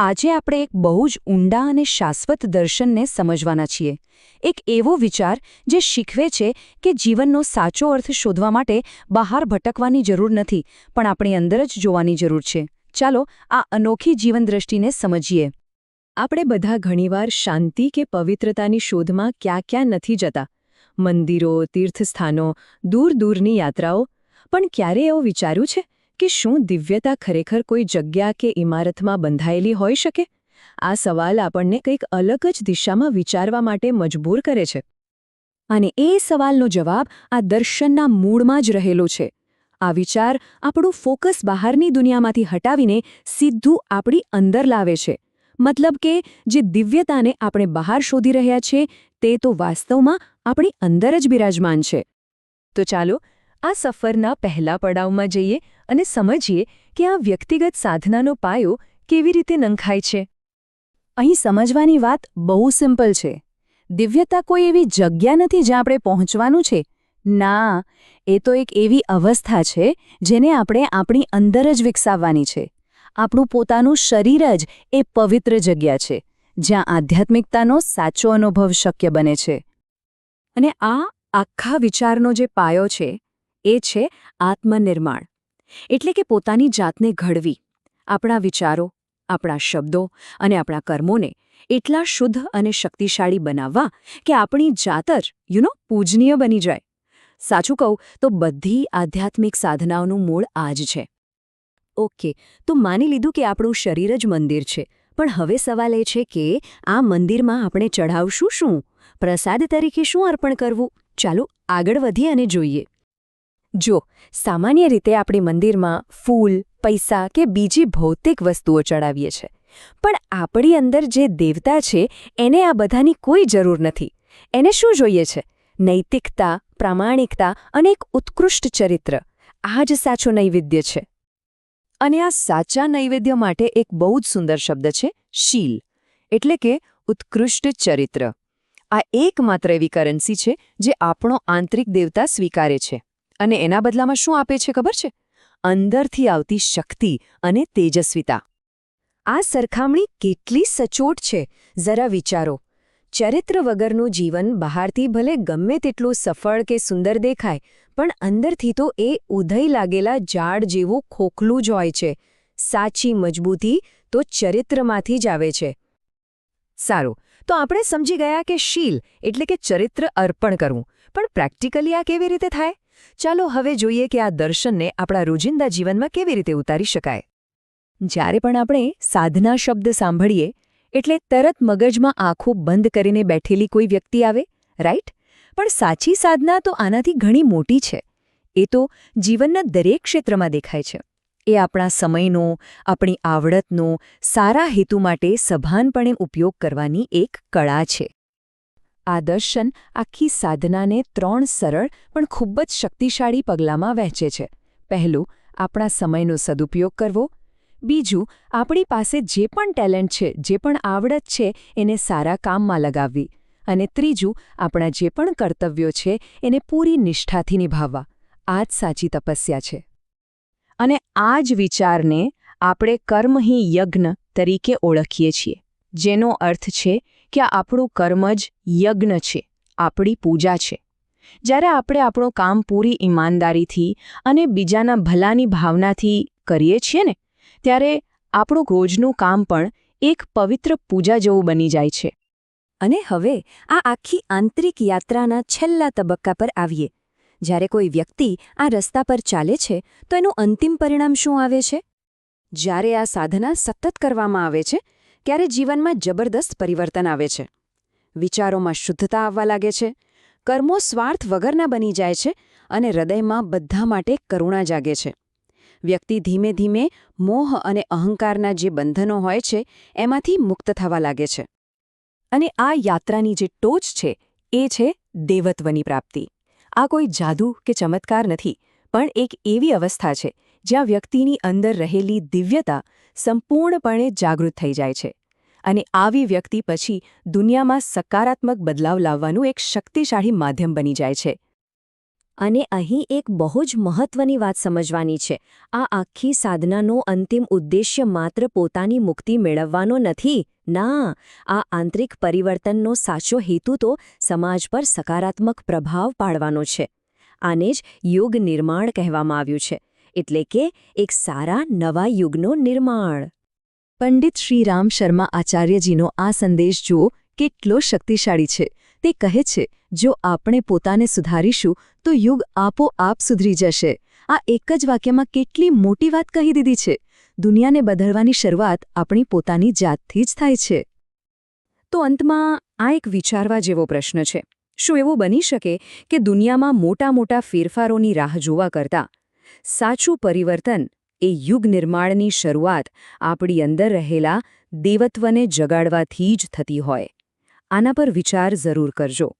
આજે આપણે એક બહુ જ ઊંડા અને શાશ્વત દર્શનને સમજવાના છીએ. એક એવો વિચાર જે શીખવે છે કે જીવનનો સાચો અર્થ શોધવા માટે બહાર ભટકવાની જરૂર નથી, પણ આપણી અંદર જ જોવાની જરૂર છે. ચાલો આ અનોખી જીવનદ્રષ્ટિને સમજીએ. આપણે બધા ઘણીવાર શાંતિ કે પવિત્રતાની શોધમાં ક્યાં ક્યાં નથી જતા. મંદિરો, તીર્થસ્થાનો દૂર દૂરની યાત્રાઓ. પણ ક્યારે એવું વિચાર્યું છે? કે શું દિવ્યતા ખરેખર કોઈ જગ્યા કે ઇમારતમાં બંધાયેલી હોઈ શકે? આ સવાલ આપણને કંઈક અલગ જ દિશામાં વિચારવા માટે મજબૂર કરે છે. અને એ સવાલનો જવાબ આ દર્શનના મૂળમાં જ રહેલો છે. આ વિચાર આપણું ફોકસ બહારની દુનિયામાંથી હટાવીને સીધું આપણી અંદર લાવે છે. મતલબ કે જે દિવ્યતાને આપણે બહાર શોધી રહ્યા છીએ તે તો વાસ્તવમાં આપણી અંદર જ બિરાજમાન છે. તો ચાલો આ સફરના પહેલા પડાવમાં જઈએ અને સમજીએ કે આ વ્યક્તિગત સાધનાનો પાયો કેવી રીતે નંખાય છે. અહીં સમજવાની વાત બહુ સિમ્પલ છે. દિવ્યતા કોઈ એવી જગ્યા નથી જ્યાં આપણે પહોંચવાનું છે. ના, એ તો એક એવી અવસ્થા છે જેને આપણે આપણી અંદર જ વિકસાવવાની છે. આપણું પોતાનું શરીર જ એ પવિત્ર જગ્યા છે, જ્યાં આધ્યાત્મિકતાનો સાચો અનુભવ શક્ય બને છે. અને આ આખા વિચારનો જે પાયો છે એ છે આત્મનિર્માણ. એટલે કે પોતાની જાતને ઘડવી. આપણા વિચારો, આપણા શબ્દો અને આપણા કર્મોને એટલા શુદ્ધ અને શક્તિશાળી બનાવવા કે આપણી જાત જ યુનો પૂજનીય બની જાય. સાચું કહું તો બધી આધ્યાત્મિક સાધનાઓનું મૂળ આ જ છે. ઓકે, તો માની લીધું કે આપણું શરીર જ મંદિર છે. પણ હવે સવાલ એ છે કે આ મંદિરમાં આપણે ચઢાવશું શું? પ્રસાદ તરીકે શું અર્પણ કરવું? ચાલો આગળ વધીએ અને જોઈએ. જો, સામાન્ય રીતે આપણે મંદિરમાં ફૂલ, પૈસા કે બીજી ભૌતિક વસ્તુઓ ચડાવીએ છીએ પણ આપણી અંદર જે દેવતા છે, એને આ બધાની કોઈ જરૂર નથી. એને શું જોઈએ છે? નૈતિકતા, પ્રામાણિકતા અને એક ઉત્કૃષ્ટ ચરિત્ર. આ જ સાચો નૈવેદ્ય છે. અને આ સાચા નૈવેદ્ય માટે એક બહુ જ સુંદર શબ્દ છે, શીલ. એટલે કે ઉત્કૃષ્ટ ચરિત્ર. આ એકમાત્ર એવી કરન્સી છે, જે આપણો આંતરિક દેવતા સ્વીકારે છે. અને એના બદલામાં શું આપે છે ખબર છે? અંદરથી આવતી શક્તિ અને તેજસ્વીતા. આ સરખામણી કેટલી સચોટ છે, જરા વિચારો. ચરિત્ર વગરનું જીવન બહારથી ભલે ગમે તેટલું સફળ કે સુંદર દેખાય, પણ અંદરથી તો એ ઉધઈ લાગેલા ઝાડ જેવું ખોખલું જ હોય છે. સાચી મજબૂતી તો ચરિત્રમાંથી જ આવે છે. સારું, તો આપણે સમજી ગયા કે શીલ એટલે કે ચરિત્ર અર્પણ કરવું, પણ પ્રેક્ટિકલી આ કેવી રીતે થાય? ચાલો હવે જોઈએ કે આ દર્શનને આપણા રોજિંદા જીવનમાં કેવી રીતે ઉતારી શકાય. જ્યારે પણ આપણે સાધના શબ્દ સાંભળીએ, એટલે તરત મગજમાં આંખો બંધ કરીને બેઠેલી કોઈ વ્યક્તિ આવે રાઈટ પણ સાચી સાધના તો આનાથી ઘણી મોટી છે. એ તો જીવનના દરેક ક્ષેત્રમાં દેખાય છે. એ આપણા સમયનો, આપણી આવડતનો, સારા હેતુ માટે સભાનપણે ઉપયોગ કરવાની એક કળા છે. આ દર્શન આખી સાધનાને ત્રણ સરળ પણ ખૂબ જ શક્તિશાળી પગલાંમાં વહેંચે છે. પહેલું, આપણા સમયનો સદુપયોગ કરવો. બીજું, આપણી પાસે જે પણ ટેલેન્ટ છે, જે પણ આવડત છે, એને સારા કામમાં લગાવવી. અને ત્રીજું, આપણા જે પણ કર્તવ્યો છે, એને પૂરી નિષ્ઠાથી નિભાવવા. આ જ સાચી તપસ્યા છે. અને આ જ વિચારને આપણે કર્મહી યજ્ઞ તરીકે ઓળખીએ છીએ, જેનો અર્થ છે કે આપણું કર્મ જ યજ્ઞ છે, આપણી પૂજા છે. જ્યારે આપણે આપણું કામ પૂરી ઈમાનદારીથી અને બીજાના ભલાની ભાવનાથી કરીએ છીએ ને, ત્યારે આપણું રોજનું કામ પણ એક પવિત્ર પૂજા જેવું બની જાય છે. અને હવે આ આખી આંતરિક યાત્રાના છેલ્લા તબક્કા પર આવીએ. જ્યારે કોઈ વ્યક્તિ આ રસ્તા પર ચાલે છે, તો એનું અંતિમ પરિણામ શું આવે છે? જ્યારે આ સાધના સતત કરવામાં આવે છે ત્યારે જીવનમાં જબરદસ્ત પરિવર્તન આવે છે. વિચારોમાં શુદ્ધતા આવવા લાગે છે. કર્મો સ્વાર્થ વગરના બની જાય છે અને હૃદયમાં બધા માટે કરુણા જાગે છે. વ્યક્તિ ધીમે ધીમે મોહ અને અહંકારના જે બંધનો હોય છે, એમાંથી મુક્ત થવા લાગે છે. અને આ યાત્રાની જે ટોચ છે, એ છે દેવત્વની પ્રાપ્તિ. આ કોઈ જાદુ કે ચમત્કાર નથી, પણ એક એવી અવસ્થા છે જ્યાં વ્યક્તિની અંદર રહેલી દિવ્યતા સંપૂર્ણપણે જાગૃત થઈ જાય છે અને આવી વ્યક્તિ પછી દુનિયામાં સકારાત્મક બદલાવ લાવવાનું એક શક્તિશાળી માધ્યમ બની જાય છે. અને અહીં એક બહુ જ મહત્વની વાત સમજવાની છે. આ આખી સાધનાનો અંતિમ ઉદ્દેશ્ય માત્ર પોતાની મુક્તિ મેળવવાનો નથી. ના, આ આંતરિક પરિવર્તનનો સાચો હેતુ તો સમાજ પર સકારાત્મક પ્રભાવ પાડવાનો છે. આને જ યોગ નિર્માણ કહેવામાં આવ્યું છે. એટલે કે એક સારા નવા યુગનું નિર્માણ. પંડિત શ્રીરામ શર્મા આચાર્યજીનો આ સંદેશ જુઓ, કેટલો શક્તિશાળી છે. તે કહે છે, જો આપણે પોતાને સુધારીશું, તો યુગ આપોઆપ સુધરી જશે. આ એક જ વાક્યમાં કેટલી મોટી વાત કહી દીધી છે. દુનિયાને બદલવાની શરૂઆત આપણી પોતાની જાતથી જ થાય છે. તો અંતમાં, આ એક વિચારવા જેવો પ્રશ્ન છે. શું એવું બની શકે કે દુનિયામાં મોટા મોટા ફેરફારોની રાહ જોવા કરતાં સાચું પરિવર્તન એ યુગ નિર્માણની શરૂઆત આપણી અંદર રહેલા દેવત્વને જગાડવાથી જ થતી હોય. આના પર વિચાર જરૂર કરજો.